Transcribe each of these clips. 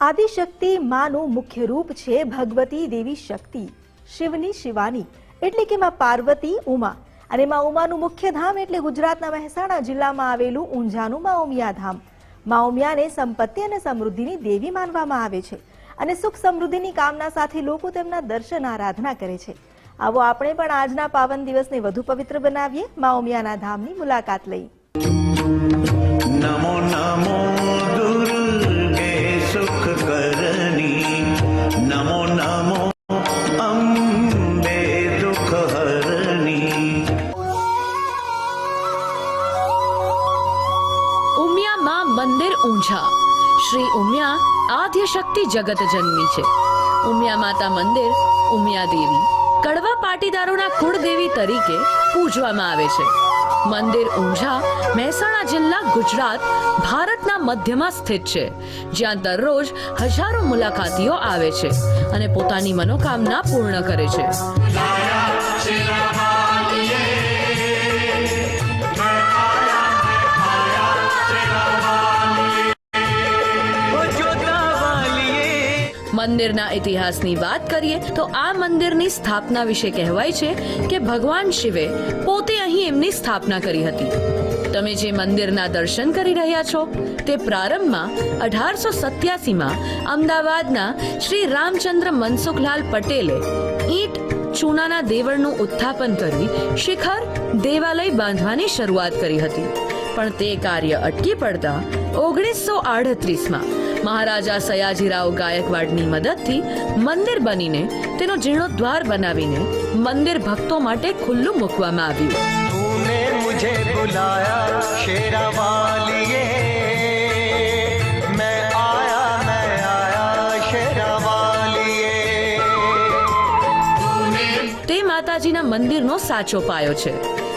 આદિશક્તિ માનું મુખ્ય રૂપ છે ભગવતી દેવી શક્તિ, શિવની શિવાની, એટલે કે માં પાર્વતી ઉમા. અને માં ઉમાનું મુખ્ય ધામ એટલે ગુજરાતના મહેસાણા જિલ્લામાં આવેલું ઊંઝાનું મા ઉમિયા ધામ. મા ઉમિયાને સંપત્તિ અને સમૃદ્ધિની દેવી માનવામાં આવે છે અને સુખ સમૃદ્ધિની કામના સાથે લોકો તેમના દર્શન આરાધના કરે છે. આવો આપણે પણ આજના પાવન દિવસને વધુ પવિત્ર બનાવીએ મા ઉમિયાના ધામની મુલાકાત લઈ. નમો નમો ઊંઝા. શ્રી ઉમિયા આદ્ય શક્તિ જગત જન્મી છે. ઉમિયા માતા મંદિર, ઉમિયા દેવી. કડવા પાટીદારોના કુળદેવી તરીકે પૂજવામાં આવે છે. મંદિર ઊંઝા મહેસાણા જિલ્લા ગુજરાત, ભારતના મધ્યમાં સ્થિત છે. જ્યાં દરરોજ હજારો મુલાકાતીઓ આવે છે અને પોતાની મનોકામના પૂર્ણ કરે છે. મંદિરના ઇતિહાસની વાત કરીએ, તો આ મંદિરની સ્થાપના વિશે કહેવાય છે કે ભગવાન શિવે પોતે અહીં એમની સ્થાપના કરી હતી. તમે જે મંદિરના દર્શન કરી રહ્યા છો, તે પ્રારંભમાં અઢારસો સત્યાસીમાં અમદાવાદના શ્રી રામચંદ્ર મનસુખલાલ પટેલે ઈંટ ચૂનાના દેવળનું ઉત્થાપન કરી શિખર દેવાલય બાંધવાની શરૂઆત કરી હતી. પણ તે કાર્ય અટકી પડતા ઓગણીસો આડત્રીસમાં મહારાજા સયાજીરાવ ગાયકવાડની મદદથી મંદિર બનીને તેનો જીર્ણોદ્વાર બનાવીને મંદિર ભક્તો માટે ખુલ્લું મૂકવામાં આવ્યું. તૂને મુજે બુલાયા શેરા વાલીએ. માતાજીના મંદિરનો સાચો પાયો છે.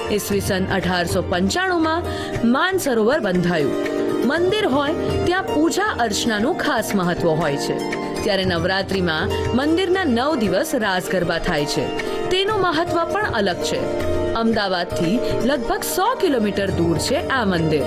ઈસવીસન અઢારસો પંચાણુંમાં માનસરોવર બંધાયું. મંદિર હોય, ત્યાં પૂજા અર્ચનાનું ખાસ મહત્વ હોય છે. ત્યારે નવરાત્રિમાં મંદિરના નવ દિવસ રાસ ગરબા થાય છે. તેનું મહત્વ પણ અલગ છે. અમદાવાદથી લગભગ સો કિલોમીટર દૂર છે આ મંદિર.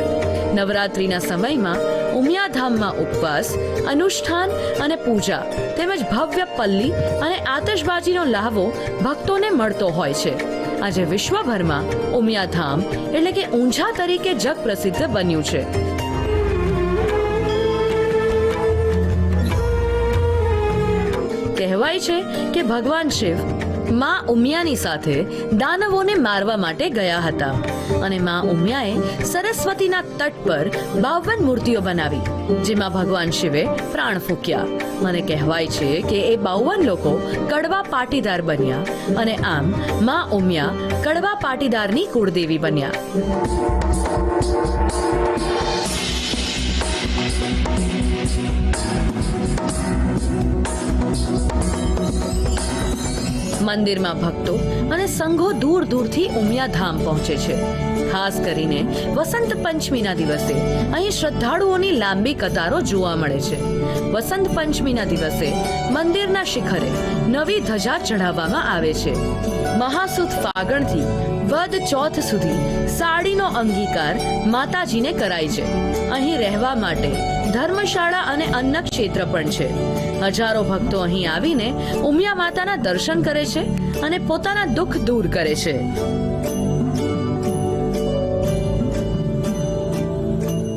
નવરાત્રિના સમયમાં ઉમિયાધામમાં ઉપવાસ, અનુષ્ઠાન અને પૂજા, તેમજ ભવ્ય પલ્લી અને આતશબાજીનો લાહવો ભક્તોને મળતો હોય છે. આજે વિશ્વભરમાં ઉમિયાધામ એટલે કે ઊંઝા તરીકે જગ પ્રસિદ્ધ બન્યું છે. કહેવાય છે કે ભગવાન શિવમાં ઉમિયાની સાથે દાનવોને મારવા માટે ગયા હતા. અને માં ઉમિયાએ સરસ્વતીના તટ પર બાવન મૂર્તિઓ બનાવી, જેમાં ભગવાન શિવે પ્રાણ ફૂક્યા. અને કહેવાય છે કે એ બાવન લોકો કડવા પાટીદાર બન્યા અને આમ માં ઉમિયા કડવા પાટીદારની કુળદેવી બન્યા. મંદિરમાં ભક્તો અને સંઘો દૂર દૂરથી ઉમિયા ધામ પહોંચે છે. ખાસ કરીને વસંત પંચમીના દિવસે અહીં શ્રદ્ધાળુઓની લાંબી કતારો જોવા મળે છે. વસંત પંચમીના દિવસે મંદિરના શિખરે નવી ધજા ચઢાવવામાં આવે છે. મહાસુદ ફાગણથી વદ ચોથ સુધી સાડીનો અંગીકાર માતાજીને કરાય છે. અહીં રહેવા માટે ધર્મશાળા અને અન્ન ક્ષેત્ર પણ છે. હજારો ભક્તો અહીં આવીને ઉમિયા માતાના દર્શન કરે છે અને પોતાના દુઃખ દૂર કરે છે.